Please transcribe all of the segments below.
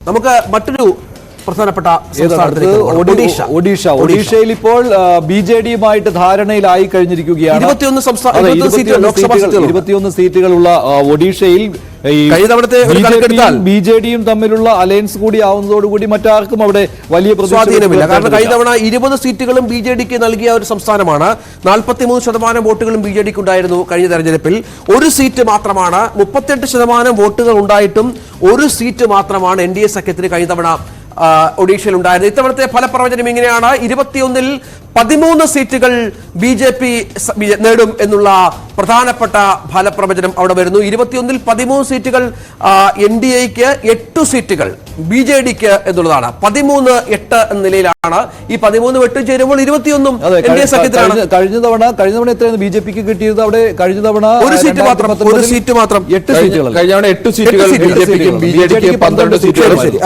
നമുക്ക് മറ്റൊരു പ്രധാനപ്പെട്ട ഒഡീഷ. ഒഡീഷ. ഒഡീഷയിൽ ഇപ്പോൾ ബി ജെ ഡിയുമായിട്ട് ധാരണയിലായി കഴിഞ്ഞിരിക്കുകയാണ് ഇരുപത്തിയൊന്ന് സീറ്റുകളുള്ള ഒഡീഷയിൽ ബി ജെ ഡിയും തമ്മിലുള്ള അലയൻസ് കൂടി ആവുന്നതോടുകൂടി മറ്റാർക്കും അവിടെ വലിയ പ്രതിസാധീനമില്ല സ്വാധീനമില്ല. കാരണം കഴിഞ്ഞ. തവണ ഇരുപത് സീറ്റുകളും ബി ജെ ഡിക്ക് നൽകിയ ഒരു സംസ്ഥാനമാണ്. നാൽപ്പത്തിമൂന്ന് ശതമാനം വോട്ടുകളും ബി ജെ ഡിക്ക് ഉണ്ടായിരുന്നു കഴിഞ്ഞ തെരഞ്ഞെടുപ്പിൽ. ഒരു സീറ്റ് മാത്രമാണ് മുപ്പത്തെട്ട് ശതമാനം വോട്ടുകൾ ഉണ്ടായിട്ടും ഒരു സീറ്റ് മാത്രമാണ് എൻ ഡി എ സഖ്യത്തിന് കഴിഞ്ഞ തവണ ഒഡീഷയിൽ ഉണ്ടായിരുന്നു. ഇത്തവണത്തെ ഫലപ്രവചനം ഇങ്ങനെയാണ്. ഇരുപത്തിയൊന്നിൽ പതിമൂന്ന് സീറ്റുകൾ ബി ജെ പി നേടും എന്നുള്ള പ്രധാനപ്പെട്ട ഫലപ്രവചനം അവിടെ വരുന്നു. ഇരുപത്തിയൊന്നിൽ പതിമൂന്ന് സീറ്റുകൾ എൻ ഡി എക്ക് എട്ട് സീറ്റുകൾ ബി ജെ ഡിക്ക് എന്നുള്ളതാണ്. പതിമൂന്ന് എട്ട് എന്ന നിലയിലാണ് ഈ പതിമൂന്ന് വെട്ടും ചേരുമ്പോൾ ഇരുപത്തിയൊന്നും എൻ ഡി എ സഖ്യത്തിലാണ്. കഴിഞ്ഞ- തവണ കഴിഞ്ഞ തവണ എത്രയാണ് ബി ജെ പിക്ക് കിട്ടിയത്? അവിടെ കഴിഞ്ഞ തവണ ഒരു സീറ്റ് മാത്രം, ഒരു സീറ്റ് മാത്രം. എട്ട് സീറ്റുകൾ കഴിഞ്ഞ തവണ എട്ട് സീറ്റുകൾ ബി ജെ പിക്കും സീറ്റുകൾ. ബി ജെ ഡിക്ക് പന്ത്രണ്ട്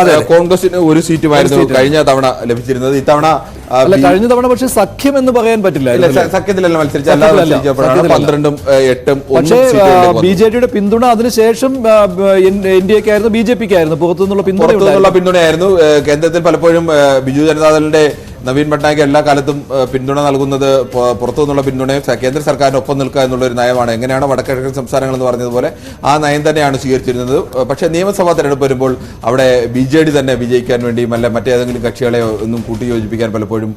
അതെ. കോൺഗ്രസിന് ഒരു സീറ്റുമായിരുന്നു കഴിഞ്ഞ തവണ ലഭിച്ചിരുന്നത്. ഇത്തവണ അല്ല കഴിഞ്ഞ തവണ പക്ഷെ സഖ്യം എന്ന് പറയാൻ പറ്റില്ല. സഖ്യത്തിലല്ല മത്സരിച്ച. പന്ത്രണ്ടും എട്ടും പക്ഷേ ബി ജെ ഡിയുടെ പിന്തുണ അതിനുശേഷം എൻ ഡി എക്ക് ആയിരുന്നു ബി ജെ പിക്ക് ആയിരുന്നു പുറത്തുനിന്നുള്ള പിന്തുണ പിന്തുണയായിരുന്നു കേന്ദ്രത്തിൽ പലപ്പോഴും ബിജു ജനതാദളിന്റെ നവീൻ പട്നായിക് എല്ലാ കാലത്തും പിന്തുണ നൽകുന്നത് പുറത്തു പുറത്തുനിന്നുള്ള പിന്തുണയും കേന്ദ്ര സർക്കാരിന് ഒപ്പം നിൽക്കുക എന്നുള്ള ഒരു നയമാണ്. എങ്ങനെയാണ് വടക്കിഴക്കൻ സംസ്ഥാനങ്ങൾ എന്ന് പറഞ്ഞതുപോലെ ആ നയം തന്നെയാണ് സ്വീകരിച്ചിരുന്നത്. പക്ഷേ നിയമസഭാ തെരഞ്ഞെടുപ്പ് വരുമ്പോൾ അവിടെ ബി ജെ ഡി തന്നെ വിജയിക്കാൻ വേണ്ടിയും അല്ല മറ്റേതെങ്കിലും കക്ഷികളെ ഒന്നും കൂട്ടിയോജിപ്പിക്കാൻ പലപ്പോഴും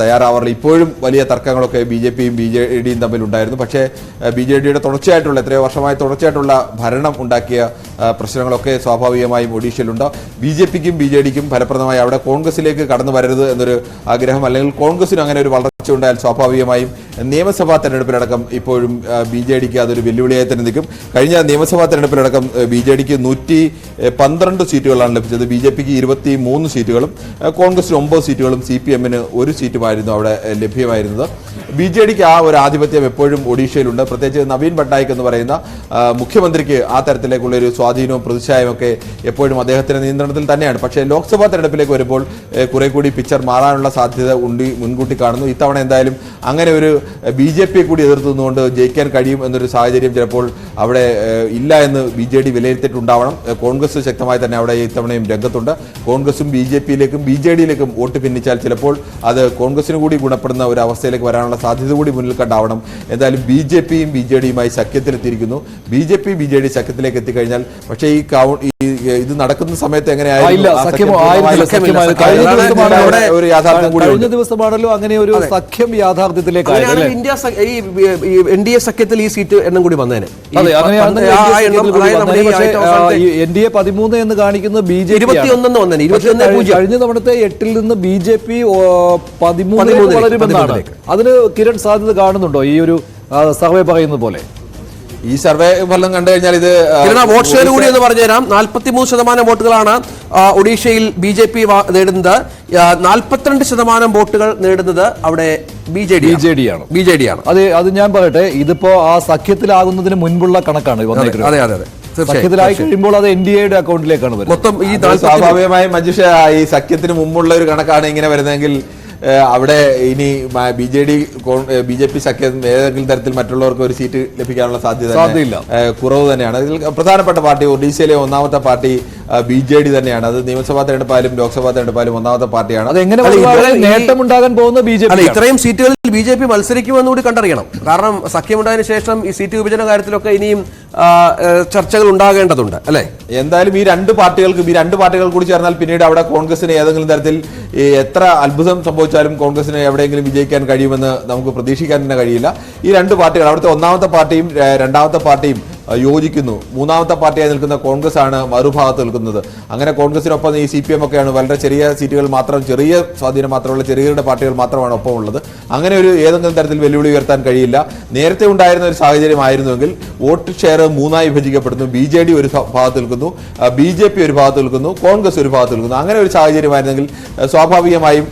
തയ്യാറാവാറില്ല. ഇപ്പോഴും വലിയ തർക്കങ്ങളൊക്കെ ബി ജെ പിയും ബി ജെ ഡിയും തമ്മിലുണ്ടായിരുന്നു പക്ഷേ ബി ജെ ഡിയുടെ തുടർച്ചയായിട്ടുള്ള എത്രയോ വർഷമായി തുടർച്ചയായിട്ടുള്ള ഭരണം ഉണ്ടാക്കിയ പ്രശ്നങ്ങളൊക്കെ സ്വാഭാവികമായും ഒഡീഷയിലുണ്ട്. ബി ജെ പിക്കും ബി ജെ ഡിക്കും ഫലപ്രദമായി അവിടെ കോൺഗ്രസിലേക്ക് കടന്നു വരരുത് എന്നൊരു ആഗ്രഹം അല്ലെങ്കിൽ കോൺഗ്രസിനും അങ്ങനെ ഒരു വളർച്ച ഉണ്ടായാൽ സ്വാഭാവികമായും നിയമസഭാ തെരഞ്ഞെടുപ്പിലടക്കം ഇപ്പോഴും ബി ജെ ഡിക്ക് അതൊരു വെല്ലുവിളിയായി തന്നെ നിൽക്കും. കഴിഞ്ഞ നിയമസഭാ തെരഞ്ഞെടുപ്പിലടക്കം ബി ജെ ഡിക്ക് നൂറ്റി പന്ത്രണ്ട് സീറ്റുകളാണ് ലഭിച്ചത്. ബി ജെ പിക്ക് ഇരുപത്തി മൂന്ന് സീറ്റുകളും കോൺഗ്രസിന് ഒമ്പത് സീറ്റുകളും സി പി എമ്മിന് ഒരു സീറ്റുമായിരുന്നു അവിടെ ലഭ്യമായിരുന്നത്. ബി ജെ ഡിക്ക് ആ ഒരു ആധിപത്യം എപ്പോഴും ഒഡീഷയിലുണ്ട്. പ്രത്യേകിച്ച് നവീൻ പട്നായിക് എന്ന് പറയുന്ന മുഖ്യമന്ത്രിക്ക് ആ തരത്തിലേക്കുള്ള ഒരു സ്വാധീനവും പ്രതിച്ഛായവും ഒക്കെ എപ്പോഴും അദ്ദേഹത്തിന്റെ നിയന്ത്രണത്തിൽ തന്നെയാണ്. പക്ഷേ ലോക്സഭാ തെരഞ്ഞെടുപ്പിലേക്ക് വരുമ്പോൾ കുറെ കൂടി പിക്ചർ മാറാനുള്ള സാധ്യത ഉണ്ട് മുൻകൂട്ടി കാണുന്നു. ഇത്തവണ എന്തായാലും അങ്ങനെ ഒരു ബി ജെ പിയെ കൂടി എതിർത്തുകൊണ്ട് ജയിക്കാൻ കഴിയും എന്നൊരു സാഹചര്യം ചിലപ്പോൾ അവിടെ ഇല്ല എന്ന് ബി ജെ ഡി വിലയിരുത്തിയിട്ടുണ്ടാവണം. കോൺഗ്രസ് ശക്തമായി തന്നെ അവിടെ ഇത്തവണയും രംഗത്തുണ്ട്. കോൺഗ്രസും ബി ജെ പിയിലേക്കും ബി ജെ ഡിയിലേക്കും വോട്ട് ഭിന്നിച്ചാൽ ചിലപ്പോൾ അത് കോൺഗ്രസിന് കൂടി ഗുണപ്പെടുന്ന ഒരു അവസ്ഥയിലേക്ക് വരാനുള്ള സാധ്യത കൂടി മുന്നിൽ കണ്ടാവണം. എന്തായാലും ബി ജെ പിയും ബി ജെ ഡിയുമായി സഖ്യത്തിലെത്തിയിരിക്കുന്നു. B J P B J D സഖ്യത്തിലേക്ക് എത്തിക്കഴിഞ്ഞാൽ പക്ഷേ ഈ കൗ- ഇത് നടക്കുന്ന സമയത്ത് എങ്ങനെയായിരുന്നു കഴിഞ്ഞ ദിവസമാണല്ലോ അങ്ങനെ ഒരു സഖ്യം യാഥാർത്ഥ്യത്തിലേക്ക് ഇന്ത്യ ഈ എൻ ഡി എ സഖ്യത്തിൽ ഈ സീറ്റ് എണ്ണം കൂടി വന്നേനെ. എൻ ഡി എ പതിമൂന്ന് എന്ന് കാണിക്കുന്നത് ബി ജെ പി കഴിഞ്ഞ തവണത്തെ എട്ടിൽ നിന്ന് ബി ജെ പി പതിമൂന്ന് വളരുമെന്നാണ്. അതിന് കിരൺ സാധ്യത കാണുന്നുണ്ടോ ഈ ഒരു സർവേ പറയുന്നത് പോലെ? ഈ സർവേ ഫലം കണ്ടു കഴിഞ്ഞാൽ ഇത് വോട്ട് ഷെയർ കൂടി എന്ന് പറഞ്ഞുതരാം. നാൽപ്പത്തിമൂന്ന് ശതമാനം വോട്ടുകളാണ് ഒഡീഷയിൽ ബി ജെ പി നേടുന്നത്. നാൽപ്പത്തിരണ്ട് ശതമാനം വോട്ടുകൾ നേടുന്നത് അവിടെ B J D B J D ആണ്. ബി ജെ ഡി ആണ്. അത് അത് ഞാൻ പറയട്ടെ ഇതിപ്പോ ആ സഖ്യത്തിലാകുന്നതിന് മുൻപുള്ള കണക്കാണ് അതെ അതെ സഖ്യത്തിലായി കഴിയുമ്പോൾ അത് എൻ ഡി എയുടെ അക്കൗണ്ടിലേക്കാണ് വരുന്നത്. മൊത്തം ഈ സ്വാഭാവികമായും മഞ്ജുഷ ഈ സഖ്യത്തിന് മുമ്പുള്ള ഒരു കണക്കാണ് ഇങ്ങനെ വരുന്നതെങ്കിൽ അവിടെ ഇനി B J D B J P സഖ്യം ഏതെങ്കിലും തരത്തിൽ മറ്റുള്ളവർക്ക് ഒരു സീറ്റ് ലഭിക്കാനുള്ള സാധ്യത സാധ്യതയില്ല. കുറവ് തന്നെയാണ്. ഇതിൽ പ്രധാനപ്പെട്ട പാർട്ടി ഒഡീഷയിലെ ഒന്നാമത്തെ പാർട്ടി ബി ജെ ഡി തന്നെയാണ്. അത് നിയമസഭാ തെരഞ്ഞെടുപ്പായാലും ലോക്സഭാ തെരഞ്ഞെടുപ്പായാലും ഒന്നാമത്തെ പാർട്ടിയാണ്. അത് എങ്ങനെ നേട്ടമുണ്ടാകാൻ പോകുന്ന ബി ജെ പി ഇത്രയും സീറ്റുകളിൽ ബി ജെ പി മത്സരിക്കുമെന്നുകൂടി കണ്ടറിയണം. കാരണം സഖ്യമുണ്ടായതിനു ശേഷം ഈ സീറ്റ് വിഭജന കാര്യത്തിലൊക്കെ ഇനിയും ചർച്ചകൾ ഉണ്ടാകേണ്ടതുണ്ട് അല്ലേ? എന്തായാലും ഈ രണ്ട് പാർട്ടികൾക്ക് ഈ രണ്ട് പാർട്ടികൾ കൂടി ചേർന്നാൽ പിന്നീട് അവിടെ കോൺഗ്രസിന് ഏതെങ്കിലും തരത്തിൽ എത്ര അത്ഭുതം സംഭവിച്ചാലും കോൺഗ്രസിന് എവിടെയെങ്കിലും വിജയിക്കാൻ കഴിയുമെന്ന് നമുക്ക് പ്രതീക്ഷിക്കാൻ തന്നെ കഴിയില്ല. ഈ രണ്ട് പാർട്ടികൾ അവിടുത്തെ ഒന്നാമത്തെ പാർട്ടിയും രണ്ടാമത്തെ പാർട്ടിയും യോജിക്കുന്നു. മൂന്നാമത്തെ പാർട്ടിയായി നിൽക്കുന്ന കോൺഗ്രസ് ആണ് മറുഭാഗത്ത് നിൽക്കുന്നത്. അങ്ങനെ കോൺഗ്രസിനൊപ്പം ഈ സി പി എം ഒക്കെയാണ് വളരെ ചെറിയ സീറ്റുകൾ മാത്രം ചെറിയ സ്വാധീനം മാത്രമുള്ള ചെറിയ പാർട്ടികൾ മാത്രമാണ് ഒപ്പം ഉള്ളത് അങ്ങനെ ഒരു ഏതെങ്കിലും തരത്തിൽ വെല്ലുവിളി ഉയർത്താൻ കഴിയില്ല. നേരത്തെ ഉണ്ടായിരുന്ന ഒരു സാഹചര്യമായിരുന്നുവെങ്കിൽ വോട്ട് ഷെയർ മൂന്നായി വിഭജിക്കപ്പെടുന്നു. ബി ജെ ഡി ഒരു ഭാഗത്ത് നിൽക്കുന്നു. ബി ജെ പി ഒരു ഭാഗത്ത് നിൽക്കുന്നു. കോൺഗ്രസ് ഒരു ഭാഗത്ത് നിൽക്കുന്നു. അങ്ങനെ ഒരു സാഹചര്യമായിരുന്നെങ്കിൽ സ്വാഭാവികമായും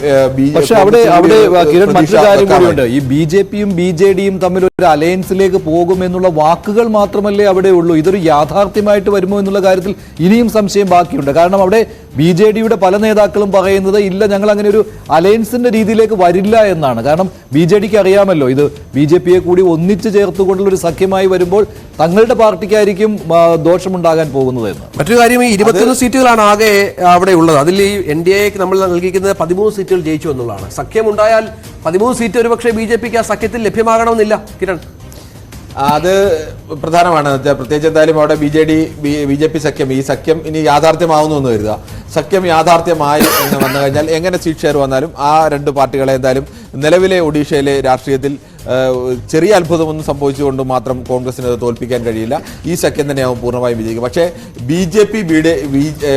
പക്ഷെ അവിടെ അവിടെ കിരൺ പ്രതീക്ഷ മറ്റൊരു കാര്യം കൂടിയുണ്ട് ഈ ബി ജെ പിയും ബി ജെ ഡിയും തമ്മിൽ ഒരു അലയൻസിലേക്ക് പോകുമെന്നുള്ള വാക്കുകൾ മാത്രമല്ലേ അവിടെ ഉള്ളൂ. ഇതൊരു യാഥാർത്ഥ്യമായിട്ട് വരുമോ എന്നുള്ള കാര്യത്തിൽ ഇനിയും സംശയം ബാക്കിയുണ്ട്. കാരണം അവിടെ ബി ജെ ഡിയുടെ പല നേതാക്കളും പറയുന്നത് ഇല്ല ഞങ്ങൾ അങ്ങനെ ഒരു അലയൻസിന്റെ രീതിയിലേക്ക് വരില്ല എന്നാണ്. കാരണം ബി ജെ ഡിക്ക് അറിയാമല്ലോ ഇത് ബി ജെ പിയെ കൂടി ഒന്നിച്ചു ചേർത്തുകൊണ്ടുള്ള ഒരു സഖ്യമായി വരുമ്പോൾ തങ്ങളുടെ പാർട്ടിക്കായിരിക്കും ദോഷമുണ്ടാകാൻ പോകുന്നത് എന്ന്. മറ്റൊരു കാര്യം ഈ ഇരുപത്തൊന്ന് സീറ്റുകളാണ് ആകെ അവിടെ ഉള്ളത്. അതിൽ ഈ എൻ ഡി എക്ക് നമ്മൾ നൽകിയിരിക്കുന്നത് പതിമൂന്ന് സീറ്റുകൾ ജയിച്ചു എന്നുള്ളതാണ്. സഖ്യം ഉണ്ടായാൽ പതിമൂന്ന് സീറ്റ് ഒരുപക്ഷെ ബി ജെ പിക്ക് ആ സഖ്യത്തിൽ ലഭ്യമാകണമെന്നില്ല കിരൺ. അത് പ്രധാനമാണ്. പ്രത്യേകിച്ച് എന്തായാലും അവിടെ B J D B J P സഖ്യം. ഈ സഖ്യം ഇനി യാഥാർത്ഥ്യമാവുന്നു എന്ന് കരുതുക. സഖ്യം യാഥാർത്ഥ്യമായി എന്ന് വന്നു കഴിഞ്ഞാൽ എങ്ങനെ സീറ്റ് ഷെയർ വന്നാലും ആ രണ്ട് പാർട്ടികളെ എന്തായാലും നിലവിലെ ഒഡീഷയിലെ രാഷ്ട്രീയത്തിൽ ചെറിയ അത്ഭുതമൊന്നും സംഭവിച്ചുകൊണ്ട് മാത്രം കോൺഗ്രസിന് അത് തോൽപ്പിക്കാൻ കഴിയില്ല. ഈ സഖ്യം തന്നെയാവും പൂർണമായും വിജയിക്കും പക്ഷേ B J P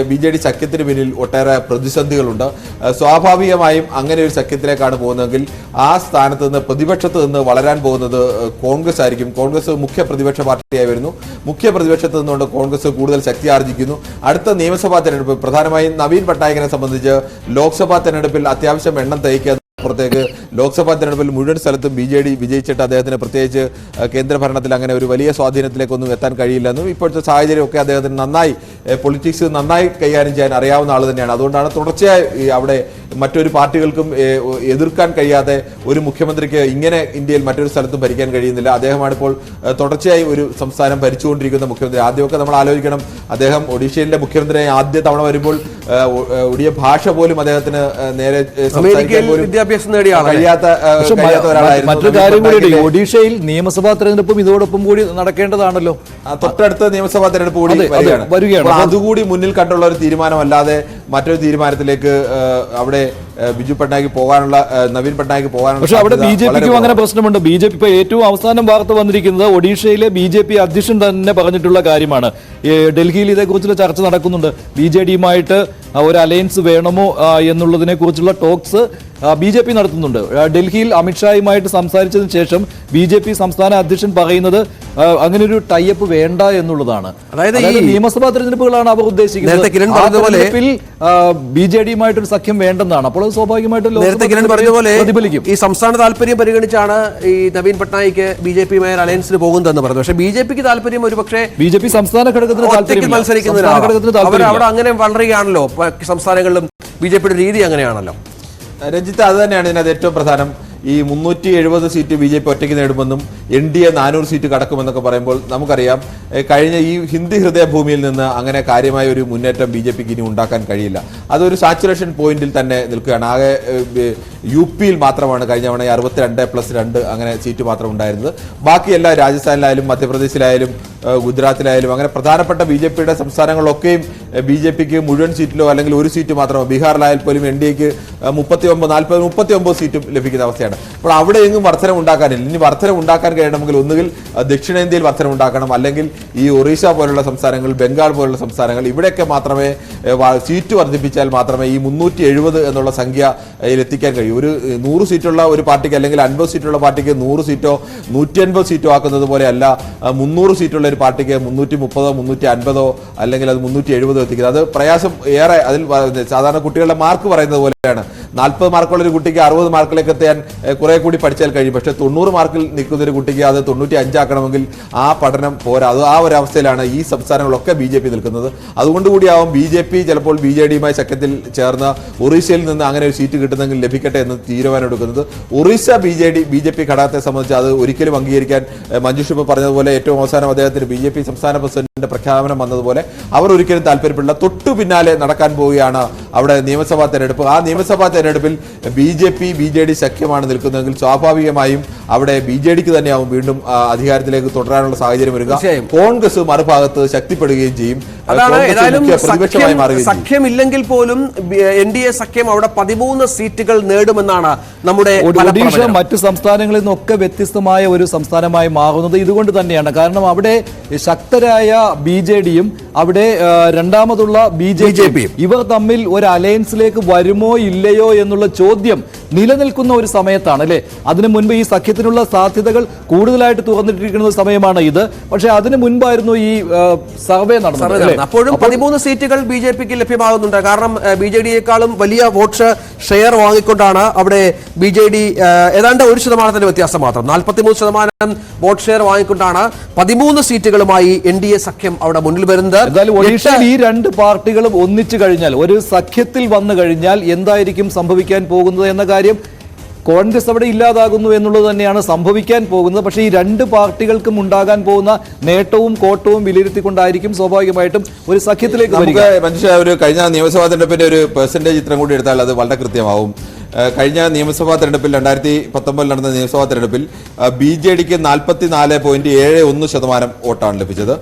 B J D സഖ്യത്തിന് പിന്നിൽ ഒട്ടേറെ പ്രതിസന്ധികളുണ്ട്. സ്വാഭാവികമായും അങ്ങനെ ഒരു സഖ്യത്തിലേക്കാണ് പോകുന്നതെങ്കിൽ ആ സ്ഥാനത്ത് നിന്ന് പ്രതിപക്ഷത്ത് നിന്ന് വളരാൻ പോകുന്നത് കോൺഗ്രസ് ആയിരിക്കും. കോൺഗ്രസ് മുഖ്യ പ്രതിപക്ഷ പാർട്ടിയായി വരുന്നു. മുഖ്യ പ്രതിപക്ഷത്ത് നിന്നുകൊണ്ട് കോൺഗ്രസ് കൂടുതൽ ശക്തി ആർജിക്കുന്നു. അടുത്ത നിയമസഭാ തെരഞ്ഞെടുപ്പ് പ്രധാനമായും നവീൻ പട്നായകനെ സംബന്ധിച്ച് ലോക്സഭാ തെരഞ്ഞെടുപ്പിൽ അത്യാവശ്യം എണ്ണം തയ്ക്കുക പുറത്തേക്ക് ലോക്സഭാ തെരഞ്ഞെടുപ്പിൽ മുഴുവൻ സ്ഥലത്തും ബി ജെ ഡി വിജയിച്ചിട്ട് അദ്ദേഹത്തിന് പ്രത്യേകിച്ച് കേന്ദ്രഭരണത്തിൽ കേന്ദ്ര ഭരണത്തിൽ അങ്ങനെ ഒരു വലിയ സ്വാധീനത്തിലേക്കൊന്നും എത്താൻ കഴിയില്ലെന്നും ഇപ്പോഴത്തെ സാഹചര്യമൊക്കെ അദ്ദേഹത്തിന് നന്നായി പൊളിറ്റിക്സ് നന്നായി കൈകാര്യം ചെയ്യാൻ അറിയാവുന്ന ആൾ തന്നെയാണ്. അതുകൊണ്ടാണ് തുടർച്ചയായി അവിടെ മറ്റൊരു പാർട്ടികൾക്കും എതിർക്കാൻ കഴിയാതെ ഒരു മുഖ്യമന്ത്രിക്ക് ഇങ്ങനെ ഇന്ത്യയിൽ മറ്റൊരു സ്ഥലത്തും ഭരിക്കാൻ കഴിയുന്നില്ല. അദ്ദേഹമാണ് ഇപ്പോൾ തുടർച്ചയായി ഒരു സംസ്ഥാനം ഭരിച്ചുകൊണ്ടിരിക്കുന്ന മുഖ്യമന്ത്രി. ആദ്യമൊക്കെ നമ്മൾ ആലോചിക്കണം അദ്ദേഹം ഒഡീഷയിലെ മുഖ്യമന്ത്രിയായി ആദ്യ തവണ വരുമ്പോൾ ഏഹ്, ഒ- ഏഹ്, ഒഡിയ ഭാഷ പോലും അദ്ദേഹത്തിന് നേരെ വിദ്യാഭ്യാസം നേടിയാണ് ആളല്ലേ? കഴിയാത്ത ഏഹ്, പക്ഷെ കഴിയാത്ത മ- ഒരാളായിരുന്നു മറ്റൊരു കാര്യം കൂടി ഒഡീഷയിൽ നിയമസഭാ തെരഞ്ഞെടുപ്പും ഇതോടൊപ്പം കൂടി നടക്കേണ്ടതാണല്ലോ തൊട്ടടുത്ത നിയമസഭാ തെരഞ്ഞെടുപ്പ് കൂടി വരികയാണ്. അതുകൂടി മുന്നിൽ കണ്ടുള്ള ഒരു തീരുമാനമല്ലാതെ മറ്റൊരു തീരുമാനത്തിലേക്ക് അവിടെ ബിജു പട്നായിക്ക് പോകാനുള്ള നവീൻ പട്നായിക്ക് പോകാനുള്ള പക്ഷേ അവിടെ ബി ജെ പിക്കും അങ്ങനെ പ്രശ്നമുണ്ട്. ബി ജെ പി ഇപ്പൊ ഏറ്റവും അവസാനം വാർത്ത വന്നിരിക്കുന്നത് ഒഡീഷയിലെ ബി ജെ പി അധ്യക്ഷൻ തന്നെ പറഞ്ഞിട്ടുള്ള കാര്യമാണ്. ഈ ഡൽഹിയിൽ ഇതേക്കുറിച്ചുള്ള ചർച്ച നടക്കുന്നുണ്ട്. ബി ജെ ഡിയുമായിട്ട് ഒരു അലയൻസ് വേണമോ എന്നുള്ളതിനെ കുറിച്ചുള്ള ടോക്സ് ബി ജെ പി നടത്തുന്നുണ്ട്. ഡൽഹിയിൽ അമിത്ഷായുമായിട്ട് സംസാരിച്ചതിന് ശേഷം ബി ജെ പി സംസ്ഥാന അധ്യക്ഷൻ പറയുന്നത് അങ്ങനെ ഒരു ടൈപ്പ് വേണ്ട എന്നുള്ളതാണ്. അതായത് ഈ- നിയമസഭാ തെരഞ്ഞെടുപ്പുകളാണ് അവർ ഉദ്ദേശിക്കുന്നത്. ബി ജെ ഡിയുമായിട്ടൊരു സഖ്യം വേണ്ടെന്നാണ്. അപ്പോൾ അത് സ്വാഭാവികമായിട്ടും പ്രതിഫലിക്കും. ഈ സംസ്ഥാന താല്പര്യം പരിഗണിച്ചാണ് ഈ നവീൻ പട്നായിക്ക് ബി ജെ പിയുമായി അലയൻസിന് പോകുന്നതെന്ന് പറഞ്ഞു പക്ഷേ ബി ജെ പിക്ക് താല്പര്യം ഒരു പക്ഷേ ബി ജെ പി സംസ്ഥാന ഘടകത്തിന് മത്സരിക്കുന്ന മത്സരിക്കുന്നതിനാണ് അവർ. അവിടെ അങ്ങനെ വളരുകയാണല്ലോ. സംസ്ഥാനങ്ങളിലും ബി ജെ പിയുടെ രീതി അങ്ങനെയാണല്ലോ. രഞ്ജിത്ത് അത് തന്നെയാണ് ഇതിനകത്ത് ഏറ്റവും പ്രധാനം. ഈ മുന്നൂറ്റി എഴുപത് സീറ്റ് ബി ജെ പി ഒറ്റയ്ക്ക് നേടുമെന്നും എൻ ഡി എ നാനൂറ് സീറ്റ് കടക്കുമെന്നൊക്കെ പറയുമ്പോൾ നമുക്കറിയാം കഴിഞ്ഞ ഈ ഹിന്ദി ഹൃദയഭൂമിയിൽ നിന്ന് അങ്ങനെ കാര്യമായ ഒരു മുന്നേറ്റം ബി ജെ പിക്ക് ഇനി ഉണ്ടാക്കാൻ കഴിയില്ല. അതൊരു സാച്ചുറേഷൻ പോയിന്റിൽ തന്നെ നിൽക്കുകയാണ്. ആകെ യു പിയിൽ മാത്രമാണ് കഴിഞ്ഞ തവണ അറുപത്തിരണ്ട് പ്ലസ് രണ്ട് അങ്ങനെ സീറ്റ് മാത്രം ഉണ്ടായിരുന്നത്. ബാക്കി എല്ലാ രാജസ്ഥാനിലായാലും മധ്യപ്രദേശിലായാലും ഗുജറാത്തിലായാലും അങ്ങനെ പ്രധാനപ്പെട്ട ബി ജെ പിയുടെ സംസ്ഥാനങ്ങളിലൊക്കെയും ബി ജെ പിക്ക് മുഴുവൻ സീറ്റിലോ അല്ലെങ്കിൽ ഒരു സീറ്റ് മാത്രമോ ബീഹാറിലായാൽ പോലും എൻ ഡി എക്ക് മുപ്പത്തി ഒമ്പത് നാൽപ്പത് മുപ്പത്തി ഒമ്പത് സീറ്റും ലഭിക്കുന്ന അവസ്ഥയാണ്. അപ്പോൾ അവിടെ എങ്ങും വർധനം ഉണ്ടാക്കാനില്ല. ഇനി വർധനം ഉണ്ടാക്കാൻ കഴിയണമെങ്കിൽ ഒന്നുകിൽ ദക്ഷിണേന്ത്യയിൽ വർധനം ഉണ്ടാക്കണം. അല്ലെങ്കിൽ ഈ ഒറീസ പോലുള്ള സംസ്ഥാനങ്ങൾ ബംഗാൾ പോലുള്ള സംസ്ഥാനങ്ങൾ ഇവിടെയൊക്കെ മാത്രമേ സീറ്റ് വർദ്ധിപ്പിച്ചാൽ മാത്രമേ ഈ മുന്നൂറ്റി എന്നുള്ള സംഖ്യയിലെത്തിക്കാൻ കഴിയൂ. ഒരു നൂറ് സീറ്റുള്ള ഒരു പാർട്ടിക്ക് അല്ലെങ്കിൽ അൻപത് സീറ്റുള്ള പാർട്ടിക്ക് നൂറ് സീറ്റോ നൂറ്റി അൻപത് സീറ്റോ ആക്കുന്നത് പോലെയല്ല മുന്നൂറ് സീറ്റുള്ള ഒരു പാർട്ടിക്ക് മുന്നൂറ്റി മുപ്പതോ മുന്നൂറ്റി അൻപതോ അല്ലെങ്കിൽ അത് മുന്നൂറ്റി എഴുപതോ എത്തിക്കുന്നത്. അത് പ്രയാസം ഏറെ അതിൽ സാധാരണ കുട്ടികളുടെ മാർക്ക് പറയുന്നത് പോലെയാണ് നാൽപ്പത് മാർക്കുള്ള ഒരു കുട്ടിക്ക് അറുപത് മാർക്കിലേക്ക് എത്താൻ കുറെ കൂടി പഠിച്ചാൽ കഴിയും. പക്ഷേ തൊണ്ണൂറ് മാർക്കിൽ നിൽക്കുന്ന ഒരു കുട്ടിക്ക് അത് തൊണ്ണൂറ്റി അഞ്ചാക്കണമെങ്കിൽ ആ പഠനം പോരാ. അത് ആ ഒരു അവസ്ഥയിലാണ് ഈ സംസ്ഥാനങ്ങളൊക്കെ ബി ജെ പി നിൽക്കുന്നത്. അതുകൊണ്ട് കൂടിയാവും ബി ജെ പി ചിലപ്പോൾ ബി ജെ ഡിയുമായി സഖ്യത്തിൽ ചേർന്ന് ഒറീസയിൽ നിന്ന് അങ്ങനെ ഒരു സീറ്റ് കിട്ടുന്നെങ്കിൽ ലഭിക്കട്ടെ എന്ന് തീരുമാനം എടുക്കുന്നത് Orissa B J D B J P ഘടകത്തെ സംബന്ധിച്ച് അത് ഒരിക്കലും അംഗീകരിക്കാൻ ഏഹ്, മഞ്ജുഷ് ഇപ്പോൾ പറഞ്ഞതുപോലെ ഏറ്റവും അവസാനം അദ്ദേഹത്തിന് ബി ജെ പി സംസ്ഥാന പ്രസിഡന്റിന്റെ പ്രഖ്യാപനം വന്നതുപോലെ അവർ ഒരിക്കലും താല്പര്യപ്പെടില്ല. തൊട്ടു പിന്നാലെ നടക്കാൻ പോവുകയാണ് അവിടെ നിയമസഭാ തെരഞ്ഞെടുപ്പ്. ആ നിയമസഭാ തെരഞ്ഞെടുപ്പിൽ B J P B J D സഖ്യമാണ് നിൽക്കുന്നതെങ്കിൽ സ്വാഭാവികമായും അവിടെ ബി ജെ ഡിക്ക് തന്നെയാവും വീണ്ടും അധികാരത്തിലേക്ക് തുടരാനുള്ള സാഹചര്യം വരിക. കോൺഗ്രസ് മറുഭാഗത്ത് ശക്തിപ്പെടുകയും ചെയ്യും. സഖ്യമില്ലെങ്കിൽ പോലും എൻ ഡി എ സഖ്യം അവിടെ പതിമൂന്ന് സീറ്റുകൾ നേടുമെന്നാണ് നമ്മുടെ ഒഡീഷ മറ്റു സംസ്ഥാനങ്ങളിൽ നിന്നൊക്കെ വ്യത്യസ്തമായ ഒരു സംസ്ഥാനമായി മാറുന്നത് ഇതുകൊണ്ട് തന്നെയാണ്. കാരണം അവിടെ ശക്തരായ ബി ജെ ഡിയും അവിടെ രണ്ടാമതുള്ള ബി ജെ പിയും ഇവർ തമ്മിൽ ഒരു അലയൻസിലേക്ക് വരുമോ ഇല്ലയോ എന്നുള്ള ചോദ്യം നിലനിൽക്കുന്ന ഒരു സമയത്താണ് അല്ലെ? അതിനു മുൻപ് ഈ സഖ്യത്തിനുള്ള സാധ്യതകൾ കൂടുതലായിട്ട് തുറന്നിട്ടിരിക്കുന്ന സമയമാണ് ഇത്. പക്ഷേ അതിനു മുൻപായിരുന്നു ഈ സർവേ നടന്നത്. അപ്പോഴും പതിമൂന്ന് സീറ്റുകൾ ബി ജെ പിക്ക് ലഭ്യമാകുന്നുണ്ട്. കാരണം ബി ജെ ഡിയെക്കാളും വലിയ വോട്ട് ഷെയർ വാങ്ങിക്കൊണ്ടാണ് അവിടെ ബി ജെ ഡി ഏതാണ്ട് ഒരു ശതമാനത്തിന്റെ വ്യത്യാസം മാത്രം. നാൽപ്പത്തിമൂന്ന് ശതമാനം വോട്ട് ഷെയർ വാങ്ങിക്കൊണ്ടാണ് പതിമൂന്ന് സീറ്റുകളുമായി എൻ ഡി എ സഖ്യം അവിടെ മുന്നിൽ വരുന്നത്. ഒഡീഷയിൽ ഈ രണ്ട് പാർട്ടികളും ഒന്നിച്ചു കഴിഞ്ഞാൽ ഒരു സഖ്യത്തിൽ വന്നു കഴിഞ്ഞാൽ എന്തായിരിക്കും സംഭവിക്കാൻ പോകുന്നത് എന്ന കാര്യം കോൺഗ്രസ് അവിടെ ഇല്ലാതാകുന്നു എന്നുള്ളത് തന്നെയാണ് സംഭവിക്കാൻ പോകുന്നത്. പക്ഷേ ഈ രണ്ട് പാർട്ടികൾക്കും ഉണ്ടാകാൻ പോകുന്ന നേട്ടവും കോട്ടവും വിലയിരുത്തിക്കൊണ്ടായിരിക്കും സ്വാഭാവികമായിട്ടും ഒരു സഖ്യത്തിലേക്ക് വരിക. മനുഷ്യ ഒരു കഴിഞ്ഞ നിയമസഭാ തെരഞ്ഞെടുപ്പിന്റെ ഒരു പെർസെന്റേജ് ഇത്രയും കൂടി എടുത്താൽ അത് വളരെ കൃത്യമാവും. കഴിഞ്ഞ നിയമസഭാ തെരഞ്ഞെടുപ്പിൽ രണ്ടായിരത്തി പത്തൊമ്പതിൽ നടന്ന നിയമസഭാ തെരഞ്ഞെടുപ്പിൽ ബി ജെ ഡിക്ക് നാൽപ്പത്തി നാല് പോയിന്റ് ഏഴ് ഒന്ന് ശതമാനം വോട്ടാണ് ലഭിച്ചത്.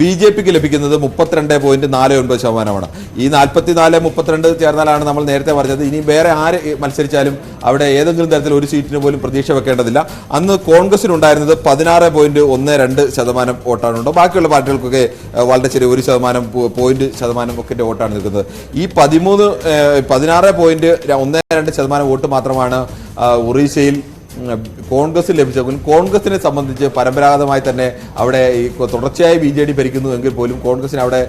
ബി ജെ പിക്ക് ലഭിക്കുന്നത് മുപ്പത്തിരണ്ട് പോയിന്റ് നാല് ഒൻപത് ശതമാനമാണ്. ഈ നാൽപ്പത്തി നാല് മുപ്പത്തിരണ്ട് ചേർന്നാലാണ് നമ്മൾ നേരത്തെ പറഞ്ഞത്. ഇനി വേറെ ആര് മത്സരിച്ചാലും അവിടെ ഏതെങ്കിലും തരത്തിൽ ഒരു സീറ്റിന് പോലും പ്രതീക്ഷ വെക്കേണ്ടതില്ല. അന്ന് കോൺഗ്രസിനുണ്ടായിരുന്നത് പതിനാറ് പോയിന്റ് ഒന്ന് രണ്ട് ശതമാനം വോട്ടാണുണ്ടോ? ബാക്കിയുള്ള പാർട്ടികൾക്കൊക്കെ വളരെ ചെറിയ ഒരു ശതമാനം പോയിന്റ് ശതമാനം ഒക്കെ വോട്ടാണ് നിൽക്കുന്നത്. ഈ പതിമൂന്ന് പതിനാറ് പോയിന്റ് ഒന്ന് രണ്ട് ശതമാനം വോട്ട് മാത്രമാണ് ഒറീസയിൽ ഉം, ലഭിച്ച കോൺഗ്രസിനെ സംബന്ധിച്ച് പരമ്പരാഗതമായി തന്നെ അവിടെ ഈ തുടർച്ചയായി ബി ജെ ഡി ഭരിക്കുന്നു എങ്കിൽ പോലും കോൺഗ്രസിന് അവിടെ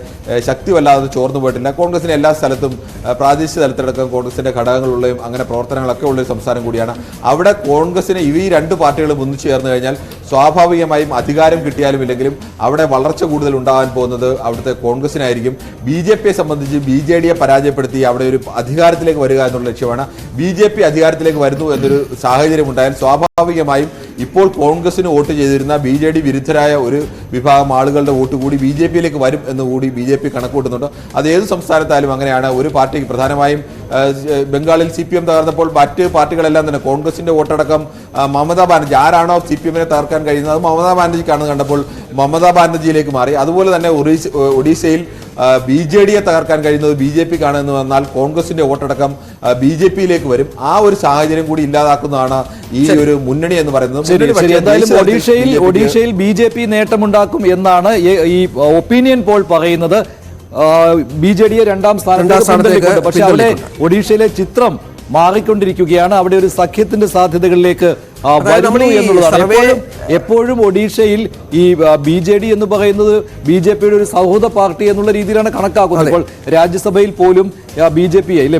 ശക്തി വല്ലാതെ ചോർന്നു പോയിട്ടില്ല. കോൺഗ്രസിന് എല്ലാ സ്ഥലത്തും പ്രാദേശിക തലത്തിലടക്കം കോൺഗ്രസിന്റെ ഘടകങ്ങളുള്ളതും അങ്ങനെ പ്രവർത്തനങ്ങളൊക്കെ ഉള്ളൊരു സംസ്ഥാനം കൂടിയാണ്. അവിടെ കോൺഗ്രസിന് ഈ രണ്ട് പാർട്ടികളും ഒന്നിച്ചു ചേർന്ന് കഴിഞ്ഞാൽ സ്വാഭാവികമായും അധികാരം കിട്ടിയാലും ഇല്ലെങ്കിലും അവിടെ വളർച്ച കൂടുതൽ ഉണ്ടാകാൻ പോകുന്നത് അവിടുത്തെ കോൺഗ്രസിനായിരിക്കും. ബി ജെ പിയെ സംബന്ധിച്ച് ബി ജെ ഡിയെ പരാജയപ്പെടുത്തി അവിടെ ഒരു അധികാരത്തിലേക്ക് വരിക എന്നുള്ള ലക്ഷ്യമാണ്. ബി ജെ പി അധികാരത്തിലേക്ക് വരുന്നു എന്നൊരു സാഹചര്യം ഉണ്ടായാൽ സ്വാഭാവികമായും ഇപ്പോൾ കോൺഗ്രസിന് വോട്ട് ചെയ്തിരുന്ന ബി വിരുദ്ധരായ ഒരു വിഭാഗം ആളുകളുടെ വോട്ട് കൂടി ബി ജെ പിയിലേക്ക് വരും എന്ന് കൂടി ബി ജെ പി കണക്കൂട്ടുന്നുണ്ട് അത് ഏത് സംസ്ഥാനത്തായാലും അങ്ങനെയാണ്. ഒരു പാർട്ടിക്ക് പ്രധാനമായും ബംഗാളിൽ സി പി എം തകർന്നപ്പോൾ മറ്റ് പാർട്ടികളെല്ലാം തന്നെ കോൺഗ്രസിന്റെ വോട്ടടക്കം മമതാ ബാനർജി ആരാണോ സി പി എമ്മിനെ തകർക്കാൻ കഴിയുന്നത് അത് മമതാ ബാനർജിക്കാണെന്ന് കണ്ടപ്പോൾ മമതാ ബാനർജിയിലേക്ക് മാറി. അതുപോലെ തന്നെ ഒറീസ ഒഡീഷയിൽ ബി ജെ ഡിയെ തകർക്കാൻ കഴിയുന്നത് ബി ജെ പി കാണുന്നു വന്നാൽ കോൺഗ്രസിന്റെ വോട്ടടക്കം ബി ജെ പിയിലേക്ക് വരും. ആ ഒരു സാഹചര്യം കൂടി ഇല്ലാതാക്കുന്നതാണ് ഈ ഒരു മുന്നണി എന്ന് പറയുന്നത്. ഒഡീഷയിൽ ഒഡീഷയിൽ ബി ജെ പി നേട്ടമുണ്ടാക്കും എന്നാണ് ഈ- ഒപ്പീനിയൻ പോൾ പറയുന്നത്. ബി ജെ ഡിയെ രണ്ടാം സ്ഥാനത്തേക്ക് പക്ഷേ അവിടെ ഒഡീഷയിലെ ചിത്രം മാറിക്കൊണ്ടിരിക്കുകയാണ്. അവിടെ ഒരു സഖ്യത്തിന്റെ സാധ്യതകളിലേക്ക് വരുന്നു എന്നുള്ളതാണ്. എപ്പോഴും എപ്പോഴും ഒഡീഷയിൽ ഈ ബി ജെ ഡി എന്ന് പറയുന്നത് ബി ജെ പിയുടെ ഒരു സൗഹൃദ പാർട്ടി എന്നുള്ള രീതിയിലാണ് കണക്കാക്കുന്നത്. ഇപ്പോൾ രാജ്യസഭയിൽ പോലും ബി ജെ പി അല്ലെ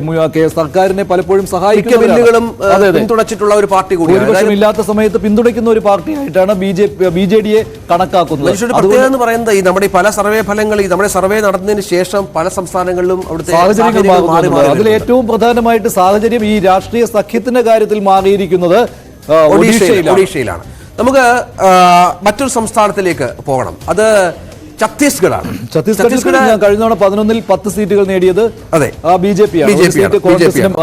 സർക്കാരിനെ പലപ്പോഴും സഹായിക്കുന്ന ഒരു പാർട്ടി കൂടി ഇല്ലാത്ത സമയത്ത് പിന്തുണയ്ക്കുന്ന ഒരു പാർട്ടിയായിട്ടാണ് ബി ജെ ബി ജെ ഡിയെ കണക്കാക്കുന്നത്. പ്രത്യേകത എന്ന് പറയുന്നത് ഈ നമ്മുടെ ഈ പല സർവേ ഫലങ്ങൾ ഈ നമ്മുടെ സർവേ നടന്നതിന് ശേഷം പല സംസ്ഥാനങ്ങളിലും അവിടുത്തെ സാഹചര്യങ്ങൾ മാറുന്നുണ്ട്. അതിൽ ഏറ്റവും പ്രധാനമായിട്ട് സാഹചര്യം ഈ രാഷ്ട്രീയ സഖ്യത്തിന്റെ കാര്യത്തിൽ മാറിയിരിക്കുന്നത് ഒഡീഷയിൽ ഒഡീഷയിലാണ്. നമുക്ക് മറ്റൊരു സംസ്ഥാനത്തിലേക്ക് പോകണം. അത് ഛത്തീസ്ഗഡാണ്. ഛത്തീസ്ഗഡിൽ ഞാൻ കഴിഞ്ഞ തവണ പതിനൊന്നിൽ പത്ത് സീറ്റുകൾ നേടിയത് അതെ. B J P. കോൺഗ്രസിനും